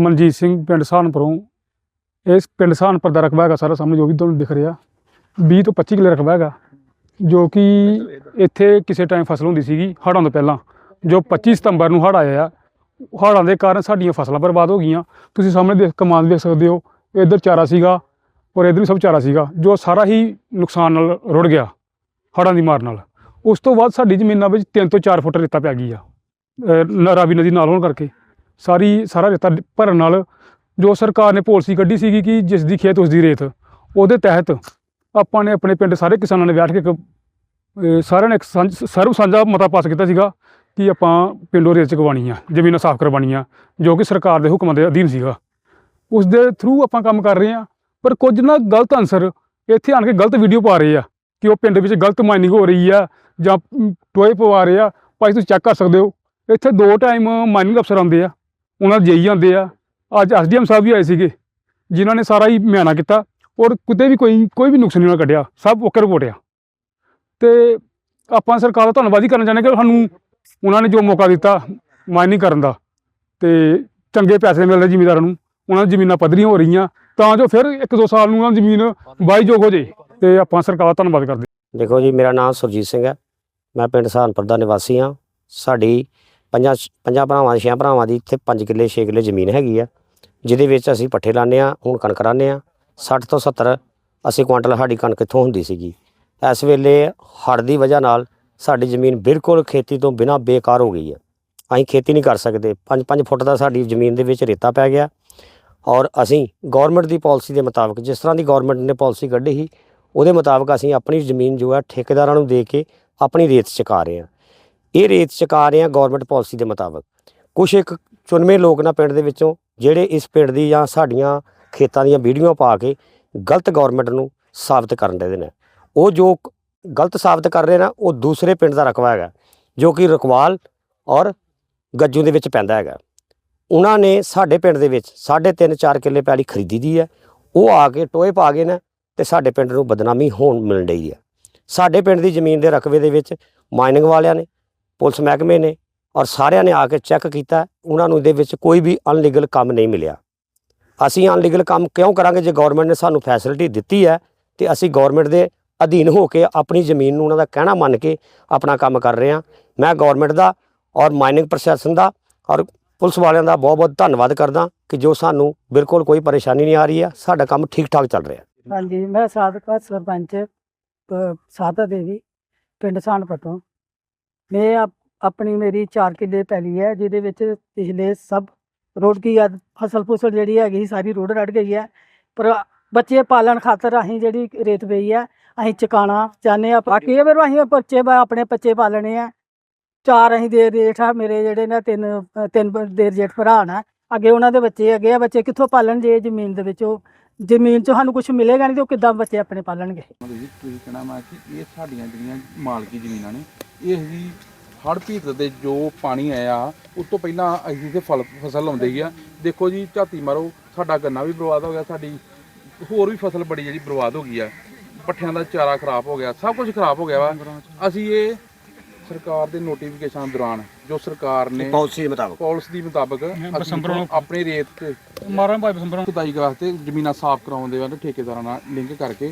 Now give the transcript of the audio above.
ਮਨਜੀਤ ਸਿੰਘ ਪਿੰਡ ਸਹਾਰਨਪੁਰੋਂ ਇਸ ਪਿੰਡ ਸਹਾਰਨਪੁਰ ਦਾ ਰਕਬਾ ਹੈਗਾ ਸਾਰਾ ਸਾਹਮਣੇ ਜੋ ਵੀ ਤੁਹਾਨੂੰ ਦਿਖ ਰਿਹਾ। 20 ਤੋਂ 25 ਕਿੱਲੇ ਰਕਬਾ ਹੈਗਾ, ਜੋ ਕਿ ਇੱਥੇ ਕਿਸੇ ਟਾਈਮ ਫਸਲ ਹੁੰਦੀ ਸੀਗੀ ਹੜ੍ਹਾਂ ਤੋਂ ਪਹਿਲਾਂ। ਜੋ 25 ਸਤੰਬਰ ਨੂੰ ਹੜ੍ਹ ਆਇਆ ਆ, ਹੜ੍ਹਾਂ ਦੇ ਕਾਰਨ ਸਾਡੀਆਂ ਫਸਲਾਂ ਬਰਬਾਦ ਹੋ ਗਈਆਂ। ਤੁਸੀਂ ਸਾਹਮਣੇ ਦੇਖ ਕਮਾਨ ਦੇਖ ਸਕਦੇ ਹੋ, ਇੱਧਰ ਚਾਰਾ ਸੀਗਾ ਔਰ ਇੱਧਰ ਵੀ ਸਭ ਚਾਰਾ ਸੀਗਾ, ਜੋ ਸਾਰਾ ਹੀ ਨੁਕਸਾਨ ਨਾਲ ਰੁੜ ਗਿਆ ਹੜ੍ਹਾਂ ਦੀ ਮਾਰ ਨਾਲ। ਉਸ ਤੋਂ ਬਾਅਦ ਸਾਡੀ ਜ਼ਮੀਨਾਂ ਵਿੱਚ 3 ਤੋਂ 4 ਫੁੱਟ ਰੇਤਾ ਪੈ ਗਈ ਆ, ਅਹ ਨ- ਰਾਵੀ ਨਦੀ ਨਾਲ ਹੋਣ ਕਰਕੇ। ਸਾਰੀ ਸਾਰਾ ਰੇਤਾ ਭਰਨ ਨਾਲ ਜੋ ਸਰਕਾਰ ਨੇ ਪਾਲਿਸੀ ਕੱਢੀ ਸੀਗੀ ਕਿ ਜਿਸ ਦੀ ਖੇਤ ਉਸ ਦੀ ਰੇਤ, ਉਹਦੇ ਤਹਿਤ ਆਪਾਂ ਨੇ ਆਪਣੇ ਪਿੰਡ ਸਾਰੇ ਕਿਸਾਨਾਂ ਨੇ ਬੈਠ ਕੇ ਇੱਕ ਸਾਰਿਆਂ ਨੇ ਇੱਕ ਸਾਂਝ- ਸਰਬ ਸਾਂਝਾ ਮਤਾ ਪਾਸ ਕੀਤਾ ਸੀਗਾ ਕਿ ਆਪਾਂ ਪਿੰਡੋਂ ਰੇਤ ਚਕਵਾਉਣੀ ਆ, ਜ਼ਮੀਨਾਂ ਸਾਫ਼ ਕਰਵਾਉਣੀਆਂ, ਜੋ ਕਿ ਸਰਕਾਰ ਦੇ ਹੁਕਮਾਂ ਦੇ ਅਧੀਨ ਸੀਗਾ। ਉਸ ਦੇ ਥਰੂ ਆਪਾਂ ਕੰਮ ਕਰ ਰਹੇ ਆ ਪਰ ਕੁਝ ਨਾ ਗਲਤ ਅਨਸਰ ਇੱਥੇ ਆਣ ਕੇ ਗਲਤ ਵੀਡੀਓ ਪਾ ਰਹੇ ਆ ਕਿ ਉਹ ਪਿੰਡ ਵਿੱਚ ਗਲਤ ਮਾਈਨਿੰਗ ਹੋ ਰਹੀ ਆ ਜਾਂ ਟੋਏ ਪਵਾ ਰਹੇ ਆ, ਭਾਈ ਤੁਸੀਂ ਚੈੱਕ ਕਰ ਸਕਦੇ ਹੋ। ਇੱਥੇ ਦੋ ਟਾਈਮ ਮਾਈਨਿੰਗ ਅਫਸਰ ਆਉਂਦੇ ਆ। ਉਹਨਾਂ ਦੇ ਜਈ ਆਉਂਦੇ ਆ। ਅੱਜ ਐਸਡੀਐਮ ਸਾਹਿਬ ਵੀ ਆਏ ਸੀਗੇ, ਜਿਨ੍ਹਾਂ ਨੇ ਸਾਰਾ ਹੀ ਮਿਆਣਾ ਕੀਤਾ ਔਰ ਕਿਤੇ ਵੀ ਕੋਈ ਕੋਈ ਵੀ ਨੁਕਸ ਨਹੀਂ ਉਹਨਾਂ ਕੱਢਿਆ, ਸਭ ਓਕੇ ਰਿਪੋਰਟ ਆ। ਤੇ ਆਪਾਂ ਸਰਕਾਰ ਦਾ ਧੰਨਵਾਦ ਹੀ ਕਰਨਾ ਚਾਹੁੰਦੇ ਕਿ ਸਾਨੂੰ ਉਹਨਾਂ ਨੇ ਜੋ ਮੌਕਾ ਦਿੱਤਾ ਮਾਈਨਿੰਗ ਕਰਨ ਦਾ ਤੇ ਚੰਗੇ ਪੈਸੇ ਮਿਲਦੇ ਜ਼ਿਮੀਂਦਾਰਾਂ ਨੂੰ, ਉਹਨਾਂ ਦੀ ਜ਼ਮੀਨਾਂ ਪੱਧਰੀਆਂ ਹੋ ਰਹੀਆਂ, ਤਾਂ ਜੋ ਫਿਰ ਇੱਕ ਦੋ ਸਾਲ ਨੂੰ ਉਹਨਾਂ ਦੀ ਜ਼ਮੀਨ ਵਾਹੀਯੋਗ ਹੋ ਜੇ ਤੇ ਆਪਾਂ ਸਰਕਾਰ ਦਾ ਧੰਨਵਾਦ ਕਰਦੇ ਦੇਖੋ ਜੀ, ਮੇਰਾ ਨਾਮ ਸੁਰਜੀਤ ਸਿੰਘ ਹੈ। ਮੈਂ ਪਿੰਡ ਸਹਾਰਨਪੁਰ ਦਾ ਨਿਵਾਸੀ ਹਾਂ। ਸਾਡੀ ਪੰਜਾਂ ਪੰਜਾਂ ਭਰਾਵਾਂ ਛੇ ਭਰਾਵਾਂ ਦੀ ਇੱਥੇ 5 ਕਿੱਲੇ 6 ਕਿੱਲੇ ਜ਼ਮੀਨ ਹੈਗੀ ਆ, ਜਿਹਦੇ ਵਿੱਚ ਅਸੀਂ ਪੱਠੇ ਲਾਉਂਦੇ ਆ ਹੁਣ ਕਣਕ ਰਾਂਦੇ ਆ 60 ਤੋਂ 70 ਅਸੀਂ ਕੁਆਂਟਲ ਸਾਡੀ ਕਣਕ ਇੱਥੋਂ ਹੁੰਦੀ ਸੀਗੀ। ਇਸ ਵੇਲੇ ਹੜ੍ਹ ਦੀ ਵਜ੍ਹਾ ਨਾਲ ਸਾਡੀ ਜ਼ਮੀਨ ਬਿਲਕੁਲ ਖੇਤੀ ਤੋਂ ਬਿਨਾਂ ਬੇਕਾਰ ਹੋ ਗਈ ਹੈ ਅਸੀਂ ਖੇਤੀ ਨਹੀਂ ਕਰ ਸਕਦੇ। 5-5 ਫੁੱਟ ਦਾ ਸਾਡੀ ਜ਼ਮੀਨ ਦੇ ਵਿੱਚ ਰੇਤਾ ਪੈ ਗਿਆ। ਔਰ ਅਸੀਂ ਗਵਰਨਮੈਂਟ ਦੀ ਪਾਲਿਸੀ ਦੇ ਮੁਤਾਬਕ, ਜਿਸ ਤਰ੍ਹਾਂ ਦੀ ਗਵਰਨਮੈਂਟ ਨੇ ਪਾਲਿਸੀ ਕੱਢੀ ਸੀ, ਉਹਦੇ ਮੁਤਾਬਕ ਅਸੀਂ ਆਪਣੀ ਜ਼ਮੀਨ ਜੋ ਹੈ ਠੇਕੇਦਾਰਾਂ ਨੂੰ ਦੇ ਕੇ ਆਪਣੀ ਰੇਤ ਚੁਕਾ ਰਹੇ ਹਾਂ। ਇਹ ਰੇਤ ਚੁਕਾ ਰਹੇ ਹਾਂ ਗਵਰਨਮੈਂਟ ਪਾਲਿਸੀ ਦੇ ਮੁਤਾਬਕ। ਕੁਝ ਇੱਕ ਚੁਣਵੇਂ ਲੋਕ ਨਾ ਪਿੰਡ ਦੇ ਵਿੱਚੋਂ ਜਿਹੜੇ ਇਸ ਪਿੰਡ ਦੀ ਜਾਂ ਸਾਡੀਆਂ ਖੇਤਾਂ ਦੀਆਂ ਵੀਡੀਓ ਪਾ ਕੇ ਗਲਤ ਗਵਰਨਮੈਂਟ ਨੂੰ ਸਾਬਤ ਕਰਨ ਦੇ ਨੇ। ਉਹ ਜੋ ਗਲਤ ਸਾਬਤ ਕਰ ਰਹੇ ਨਾ, ਉਹ ਦੂਸਰੇ ਪਿੰਡ ਦਾ ਰਕਬਾ ਹੈਗਾ, ਜੋ ਕਿ ਰਕਵਾਲ ਔਰ ਗੱਜੂ ਦੇ ਵਿੱਚ ਪੈਂਦਾ ਹੈਗਾ। ਉਹਨਾਂ ਨੇ ਸਾਡੇ ਪਿੰਡ ਦੇ ਵਿੱਚ ਸਾਢੇ ਤਿੰਨ 4 ਕਿੱਲੇ ਪੈਲੀ ਖਰੀਦੀ ਦੀ ਹੈ। ਉਹ ਆ ਕੇ ਟੋਏ ਪਾ ਗਏ ਨੇ ਤੇ ਸਾਡੇ ਪਿੰਡ ਨੂੰ ਬਦਨਾਮੀ ਹੋਣ ਮਿਲਣ ਡਈ ਹੈ। ਸਾਡੇ ਪਿੰਡ ਦੀ ਜ਼ਮੀਨ ਦੇ ਰਕਬੇ ਦੇ ਵਿੱਚ ਮਾਈਨਿੰਗ ਵਾਲਿਆਂ ਨੇ ਪੁਲਿਸ ਮਹਿਕਮੇ ਨੇ ਔਰ ਸਾਰਿਆਂ ਨੇ ਆ ਕੇ ਚੈੱਕ ਕੀਤਾ ਉਹਨਾਂ ਨੂੰ ਇਹਦੇ ਵਿੱਚ ਕੋਈ ਵੀ ਅਨਲੀਗਲ ਕੰਮ ਨਹੀਂ ਮਿਲਿਆ। ਅਸੀਂ ਅਨਲੀਗਲ ਕੰਮ ਕਿਉਂ ਕਰਾਂਗੇ? ਜੇ ਗਵਰਨਮੈਂਟ ਨੇ ਸਾਨੂੰ ਫੈਸਿਲਿਟੀ ਦਿੱਤੀ ਹੈ ਤੇ ਅਸੀਂ ਗਵਰਨਮੈਂਟ ਦੇ ਅਧੀਨ ਹੋ ਕੇ ਆਪਣੀ ਜ਼ਮੀਨ ਨੂੰ ਉਹਨਾਂ ਦਾ ਕਹਿਣਾ ਮੰਨ ਕੇ ਆਪਣਾ ਕੰਮ ਕਰ ਰਹੇ ਹਾਂ। ਮੈਂ ਗਵਰਨਮੈਂਟ ਦਾ ਔਰ ਮਾਈਨਿੰਗ ਪ੍ਰਸ਼ਾਸਨ ਦਾ ਔਰ ਪੁਲਿਸ ਵਾਲਿਆਂ ਦਾ ਬਹੁਤ ਬਹੁਤ ਧੰਨਵਾਦ ਕਰਦਾ ਕਿ ਜੋ ਸਾਨੂੰ ਬਿਲਕੁਲ ਕੋਈ ਪਰੇਸ਼ਾਨੀ ਨਹੀਂ ਆ ਰਹੀ ਹੈ ਸਾਡਾ ਕੰਮ ਠੀਕ ਠਾਕ ਚੱਲ ਰਿਹਾ ਹਾਂਜੀ ਮੈਂ ਸਾਧਕਾ ਸਰਪੰਚ ਅ, ਦੇਵੀ ਪਿੰਡ ਸਾਨਪੁਰ ਤੋਂ ਮੈਂ ਆਪਣੀ ਮੇਰੀ 4 ਕਿੱਲੇ ਪੈਲੀ ਹੈ, ਜਿਹਦੇ ਵਿੱਚ ਪਿਛਲੇ ਸਭ ਰੋਡ ਕੀ ਫਸਲ ਫੁਸਲ ਜਿਹੜੀ ਹੈਗੀ ਸਾਰੀ ਰੋਡ ਰੜ ਗਈ ਹੈ। ਪਰ ਬੱਚੇ ਪਾਲਣ ਖਾਤਰ ਅਸੀਂ ਜਿਹੜੀ ਰੇਤ ਪਈ ਹੈ, ਅਸੀਂ ਚਕਾਣਾ ਚਾਹੁੰਦੇ ਆ ਬਾਕੀ ਇਹ ਫਿਰ ਅਸੀਂ ਬੱਚੇ ਆਪਣੇ ਬੱਚੇ ਪਾਲਣੇ ਆ। ਚਾਰ ਅਸੀਂ ਦੇ ਜੇਠ ਆ, ਮੇਰੇ ਜਿਹੜੇ ਨੇ ਤਿੰਨ ਤਿੰਨ ਦੇਰ ਜੇਠ ਭਰਾ ਨੇ। ਅੱਗੇ ਉਹਨਾਂ ਦੇ ਬੱਚੇ ਅੱਗੇ ਆ, ਬੱਚੇ ਕਿੱਥੋਂ ਪਾਲਣ ਜੇ ਜ਼ਮੀਨ ਦੇ ਵਿੱਚ? ਉਹ ਜ਼ਮੀਨ 'ਚ ਸਾਨੂੰ ਕੁਝ ਮਿਲੇਗਾ ਨਹੀਂ ਤੇ ਉਹ ਕਿੱਦਾਂ ਬੱਚੇ ਆਪਣੇ ਪਾਲਣਗੇ? ਤੁਸੀਂ ਕਹਿਣਾ ਮੈਂ ਕਿ ਇਹ ਸਾਡੀਆਂ ਜਿਹੜੀਆਂ ਮਾਲਕੀ ਜ਼ਮੀਨਾਂ ਨੇ ਇਹ ਜੀ ਹੜ੍ਹ ਪੀੜਤ ਦੇ ਜੋ ਪਾਣੀ ਆਇਆ ਉਸ ਤੋਂ ਪਹਿਲਾਂ ਅਸੀਂ ਤੇ ਫਲ ਫਸਲ ਲਾਉਂਦੇ ਹੀ ਆ। ਦੇਖੋ ਜੀ ਝਾਤੀ ਮਾਰੋ ਸਾਡਾ ਗੰਨਾ ਵੀ ਬਰਬਾਦ ਹੋ ਗਿਆ ਸਾਡੀ ਹੋਰ ਵੀ ਫਸਲ ਬੜੀ ਜਿਹੜੀ ਬਰਬਾਦ ਹੋ ਗਈ ਆ। ਪੱਠਿਆਂ ਦਾ ਚਾਰਾ ਖਰਾਬ ਹੋ ਗਿਆ ਸਭ ਕੁਝ ਖਰਾਬ ਹੋ ਗਿਆ ਵਾ। ਅਸੀਂ ਇਹ ਸਰਕਾਰ ਦੇ ਨੋਟੀਫਿਕੇਸ਼ਨ ਦੌਰਾਨ ਜੋ ਸਰਕਾਰ ਨੇ ਪਾਲਿਸੀ ਦੇ ਮੁਤਾਬਕ। ਪਾਲਿਸੀ ਦੀ ਮੁਤਾਬਕ ਆਪਣੇ ਰੇਤ ਤੇ ਮਾਰਾਂ ਭਾਈ ਬਸੰਬਰਾਂ। ਖੁਦਾਈ ਵਾਸਤੇ ਜ਼ਮੀਨਾਂ ਸਾਫ਼ ਕਰਾਉਂਦੇ ਆ ਤੇ ਠੇਕੇਦਾਰਾਂ ਨਾਲ ਲਿੰਕ ਕਰਕੇ